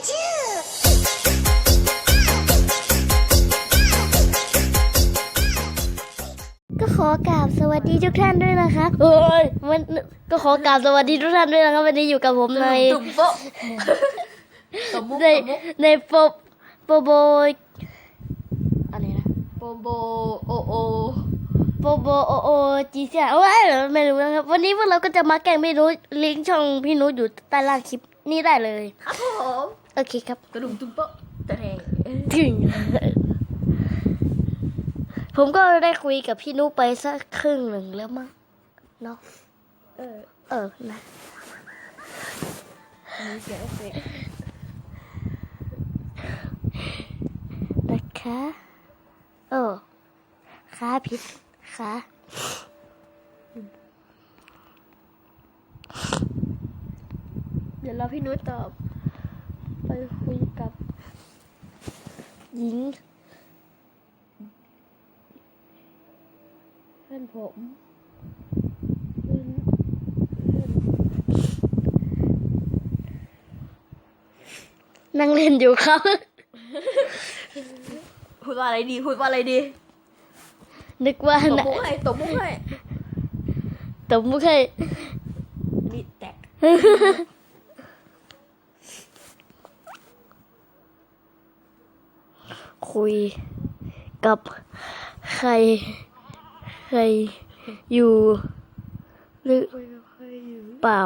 ก็ขอกราบสวัสดีทุกท่านด้วยนะคะเอ้ยมันก็ขอกราบสวัสดีทุกท่านด้วยนะครับ วันนี้อยู่กับผมในตุ่มโป๊ะตบมุกในตบมุกในโปโปโบอะไรนะโปโบโอโอโปโบโอโอจีเซียโอ้ยไม่รู้นะครับ วันนี้พวกเราก็จะมาแกล้งไม่รู้ลิงก์ช่องพี่นุชอยู่ใต้ล่างคลิปนี้ได้เลย ครับผม โอเคครับกระดุมตุ่มโป๊ะแต่แทงถึง ผมก็ได้คุยกับพี่นุไปสักครึ่งหนึ่งแล้วมั้งเนาะเออ เออนะมีเสียงเอฟเฟกต์นะคะเออขาผิดขาเดี๋ยวเราพี่นุ้ยตอบไป คุยกับ หญิงเพื่อนผมเพื่อนเพื่อนนั่งเล่นอยู่ครับ พูดว่าอะไรดี พูดว่าอะไรดีนึกว่าตบนะมุกให้ตบมุกให้ตบมุกให้มีแตก คุยกับใคร ใครอยู่ หรือคุยกับใครอยู่เปล่า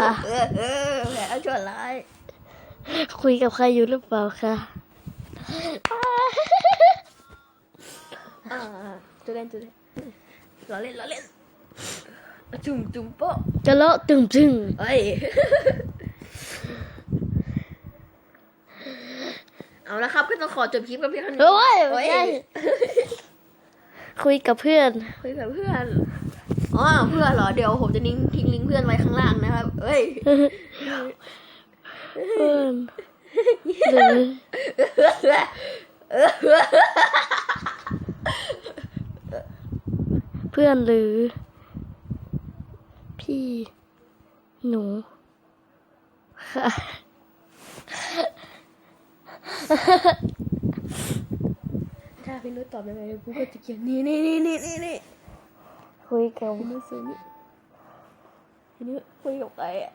อะเออเออแหมเอาชั่วร้ายคุยกับใครอยู่หรือเปล่าคะอ่าจุดเล่นจุดเล่นล้อเล่นล้อเล่นจุ่มจุ่มโป๊ะจะเลาะตึงตึงเอ้ย เอาละครับก็ต้องขอจบคลิปกันเพียงเท่านี้โอ้ยโอ้ไม่ใช่คุยกับเพื่อน คุยกับเพื่อนอ๋อเพื่อนเหรอเดี๋ยวผมจะทิ้งทิ้งลิงก์เพื่อนไว้ข้างล่างนะครับเอ้ยเพื่อนหรือเพื่อนหรือ พี่ หนู ค่ะ ถ้าพี่นุ้ยตอบยังไงกูก็จะเขียนนี่นี่นี่นี่นี่นี่คุยกับพี่นุ้ยซื้อนี่พี่นุ้ยคุยกับใครอะ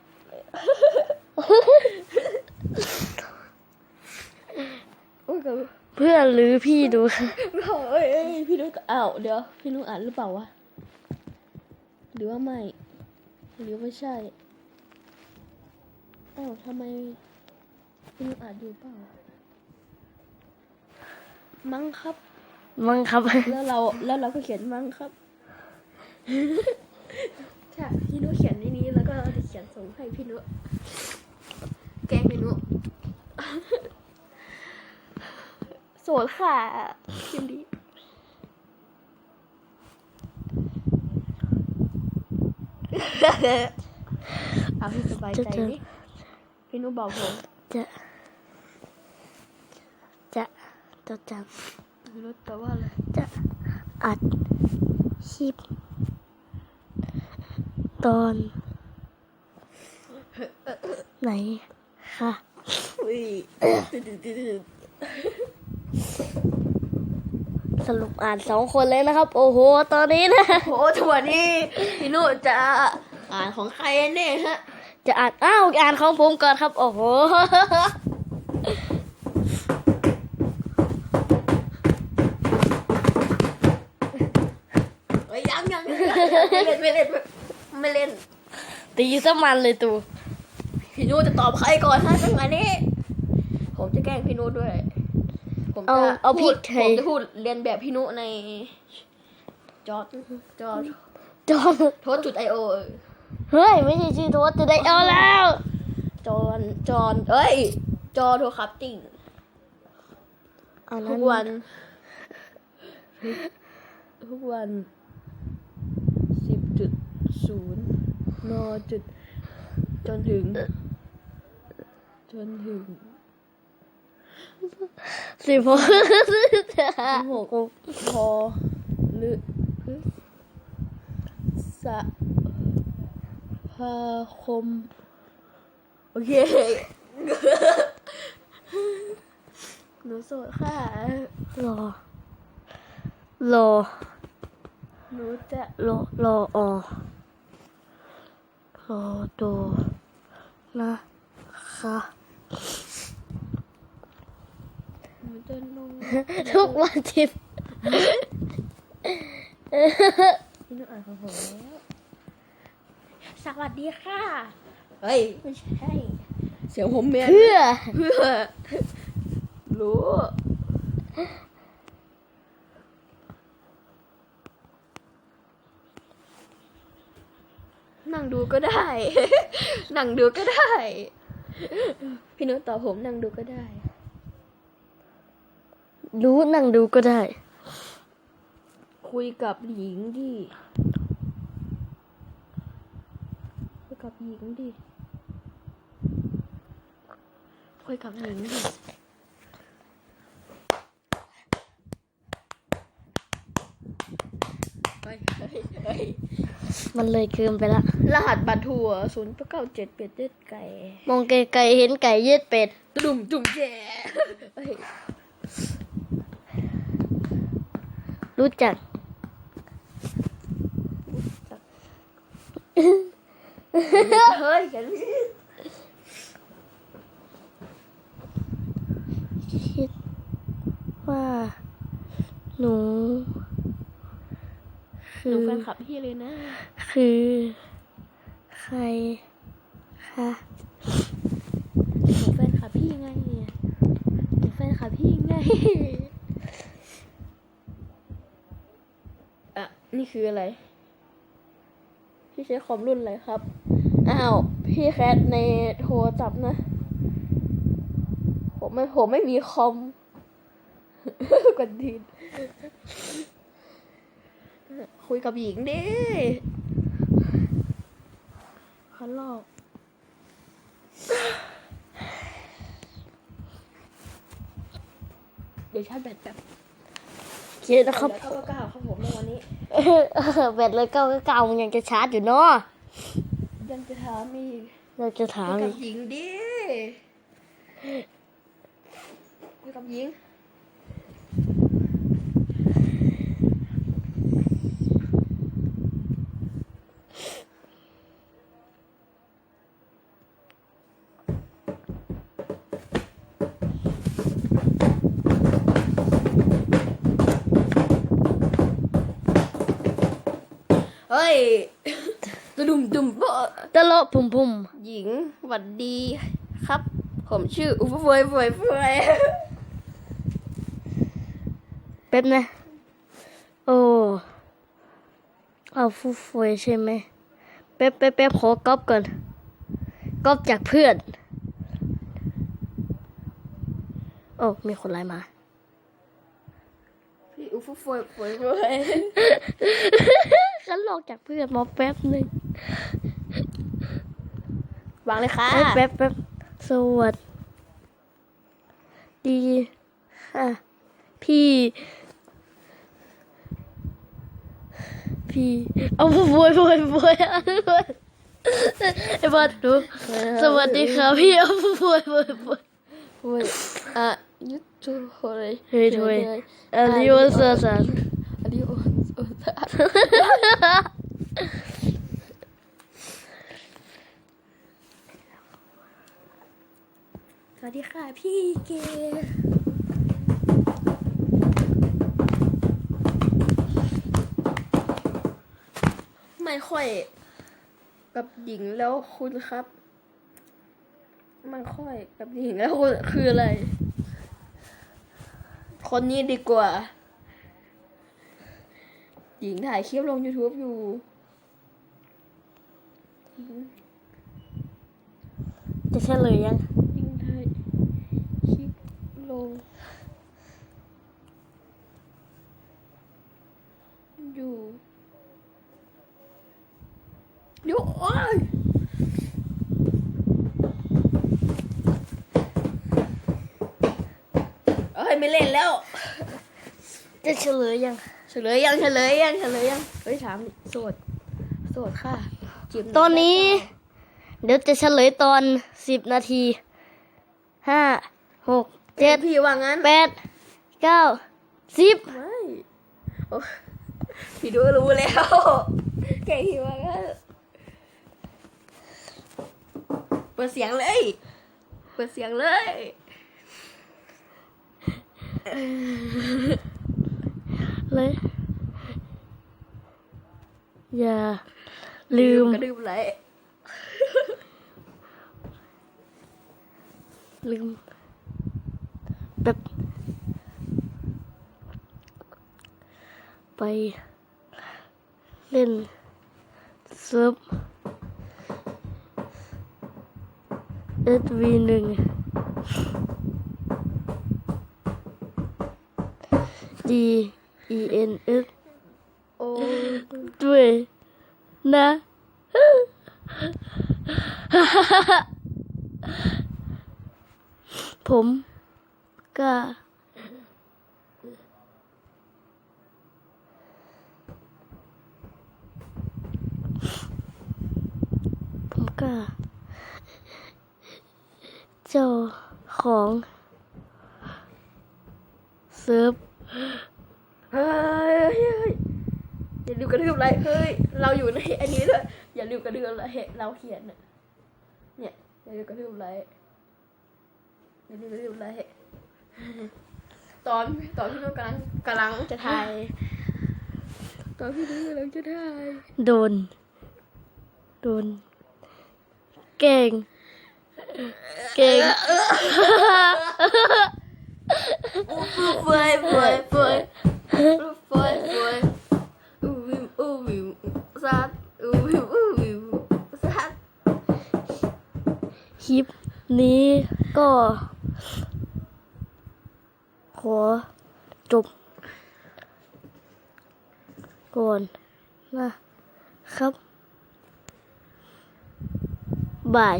คุยกับเพื่อนหรือพี่หนูค่ะเอ้ยเอ้ยพี่นุ้ยอ้าวเดี๋ยวพี่นุ้ยอ่านหรือเปล่าวะหรือว่าไม่ หรือไม่ใช่อ้าวทำไมพี่นุ้ยอ่านอยู่เปล่า มั้งครับ มั้งครับ แล้วเราแล้วเราก็เขียนมั้งครับถ้าพี่นุเขียนในนี้แล้วก็เราจะเขียนส่งให้พี่นุแกล้งพี่นุโสดค่ะยินดีเอาพี่สบายใจดิพี่นุบอกผมจะจะ จะจะพี่นุแปลว่าอะไร จะอัดคลิปตอน ไหนคะอุ้ยสรุปอ่านสองคนเลยนะครับ โอ้โห ตอนนี้นะโหถั่วนี่พี่นุจะอ่านของใครเนี่ยฮะ จะอ่านอ้าวอ่านของผมก่อนครับ โอ้โห อ้ยยังยังไม่เล่นไม่เล่นไม่เล่น ตีสมันเลยตูพี่นุจะตอบใครก่อนฮะจังหวะนี้ ผมจะแกล้งพี่นุด้วย ผมเอาจะเอาพริพูกดไทผยมจะพูดเรียนแบบพี่นุใน จอดจอดจอมโทษจุดไอโอเฮ้ย ไม่ใช่ชื่อโทษจะได้เอาแล้ว จอนจอนเอ้ย จอโทรครับติ่งอันทุนั้กนวัน ทุกวันสิบจุด ศูนย์นอจุดจนถึง จนถึงสิบหกสิบหกพอหรือพฤษภาคม โอเคหนูโสดค่ะรอรอหนูจะรอรอออ รอโดนะคะหนูจะลงทุกวันทิพย์พี่หนูอ่านของผมแล้วสวัสดีค่ะ เฮ้ย ไม่ใช่ เสียงผมเมียนเพื่อ เพื่อ รู้ นั่งดูก็ได้ นั่งดูก็ได้ พี่นุชตอบผมนั่งดูก็ได้ รู้นั่งดูก็ได้ คุยกับหญิงดิคุยกับหญิงดิคุยกับหญิงดิเฮ้ยเฮ้ยเฮ้ย มันเลยเกินไปละรหัสบัตรทัวศูนย์เก้าเจ็ดเป็ดเจ็ดไก่มองไกลๆเห็นไก่ยืดเป็ดตุ่มตุ่มแย่เฮ้ยรู้จักเฮ้ยแกนี่คิดว่าหนู หคืนูอแฟนคลับพี่เลยนะ คือ ใครคะหนูแฟนคลับพี่ไงหนูแฟนคลับพี่ไงอะนี่คืออะไร พี่ใช้คอมรุ่นอะไรครับ อ้าว พี่แคทในโทรศัพท์นะ ผมไม่ผมไม่มีคอมกดดีน คุยกับหญิงดิเขาหลอกเดี๋ยวชาร์จแบตแบบคิดนะครับเก้าเก้าครับผมในวันนี้เออแบตเลยเก้าเก้ามันยังจะชาร์จอยู่เนาะยังจะถามอีกเราจะถามคุยอีกับกหญิงดิคุยกับหญิง เฮ้ยตุดุมดุมเบอตลกพุ่มพุ่มหญิงหวัดดีครับ ผมชื่ออุฟเฟยเฟยเฟยแป๊บนะโอ้เอาฟูฟวยใช่ไหมแป๊บแป๊บแป๊บขอก๊อปก่อนก๊อปจากเพื่อน โอ้ มีคนไลน์มา พี่อุฟเฟยเฟยเฟยฉันลอกจากเพื่อนมาแป๊บหนึ่งวางเลยค่ะเอ้ยแป๊บแป๊บสวัสดีค่ะ พี่ พี่ เอาบวยบวยบวยไอ้บอลดูสวัสดีค่ะพี่เอาบวยบวยบวยเฮ้ยอะยุท ธเฮ้ยเฮ้ยเฮ้ยอาริโอซาซันอันนี้โอ้โอ้ตาสวัสดีค่ะพี่เกไม่ค่อยกับหญิงแล้วคุณครับมันค่อยกับหญิงแล้วคุณคืออะไร คนนี้ดีกว่า หญิงถ่ายคลิปลง YouTube อยู่ จะเฉลยยังหญิงถ่ายคลิปลง อยู่อยู่โอ้ยเอ้ย ไม่เล่นแล้ว จะเฉลยยัง เฉลยยังเฉลยยังเฉลยยังเฮ้ยถามโสดโสดค่ะเกมตอนนี้ เดี๋ยวจะเฉลยตอนสิบนาทีห้าหกเจ็ดพี่ว่างั้นแปดเก้าสิบไม่โอ้พี่ดูรู้แล้วแกพี่ว่างั้นเปิดเสียงเลย เปิดเสียงเลย เลยอย่า ลืมกระดืมไหลลืมแบบไป เล่นเซิร์ฟเอสวีหนึ่ง D E N S โอ้ด้วยนะผมก็ผมก็เจ้าของเซิร์ฟ เฮ้ยอย่าลืมกระดืมไหลเฮ้ย เราอยู่ในอันนี้ด้วยอย่าลืมกระดืมไหลเราเขียนเนี่ยอย่าลืมกระดืมไหลอย่าลืมกระดืมไหลตอนตอนพี่นุ้กำลังกำลังจะถ่ายตอนพี่นุ้กำลังจะถ่ายโดน โดน เก่ง เก่ง เฟยเฟยเฟยเฟยเฟยอู้วิวอู้วิวซัดอู้วิวอู้วิวซัดคลิปนี้ก็ ขอจบก่อนนะครับ บาย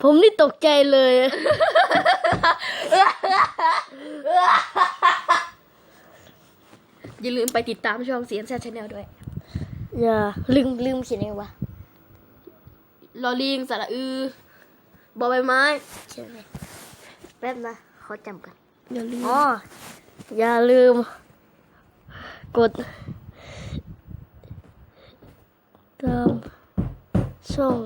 ผมนี่ตกใจเลย อย่าลืมไปติดตามช่องเสียงแซ่ชแนลด้วย อย่าลืมลืมเขียนยังไงวะลอลิงสระอือบอใบไม้เขียนไงแป๊บนะขอจำกันอย่าลืมอ๋ออย่าลืม กดตามช่อง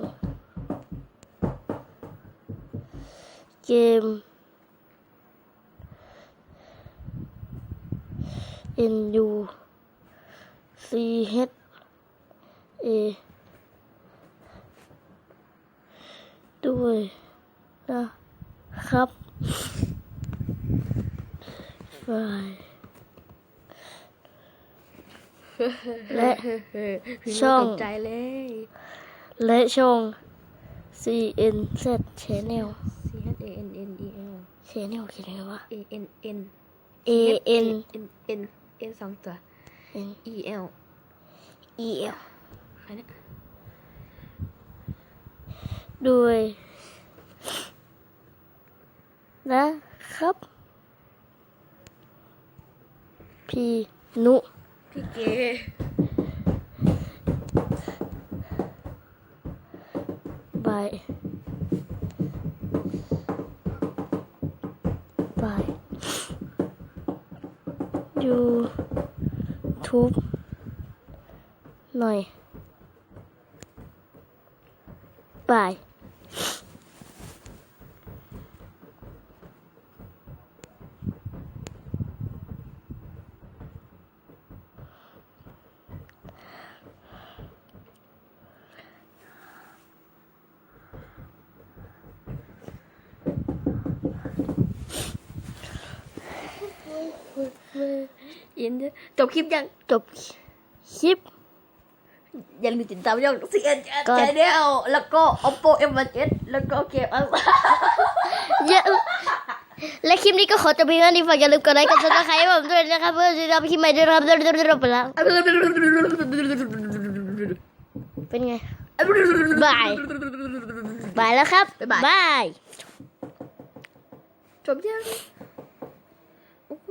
เกม N U C H A ด้วยนะครับบายและช่องตกใจเลย และช่อง C N Z Channel C H A N N E L Channel เขียนยังไงวะ A N N A N N N N สองตัว N E L E L ใครเนี่ยด้วยนะครับ พี่นุ พี่เกบาย ยูทูบหน่อยบาย ยินดี จบคลิปยังจบคลิปอย่าลืมติดตามช่อง C N ก่อน Channel แล้วก็ Oppo M1s แล้วก็เกมอัลซ่าเยอะและคลิปนี้ก็ขอจบเพียงเท่านี้ฝากอย่าลืมกดไลค์กดซับสไครต์ให้ผมด้วยนะครับเพื่อจะได้รับคลิปใหม่ด้วยนะครับไปแล้วเป็นไงบายบายแล้วครับบ๊ายบายบายจบยังโอ้โ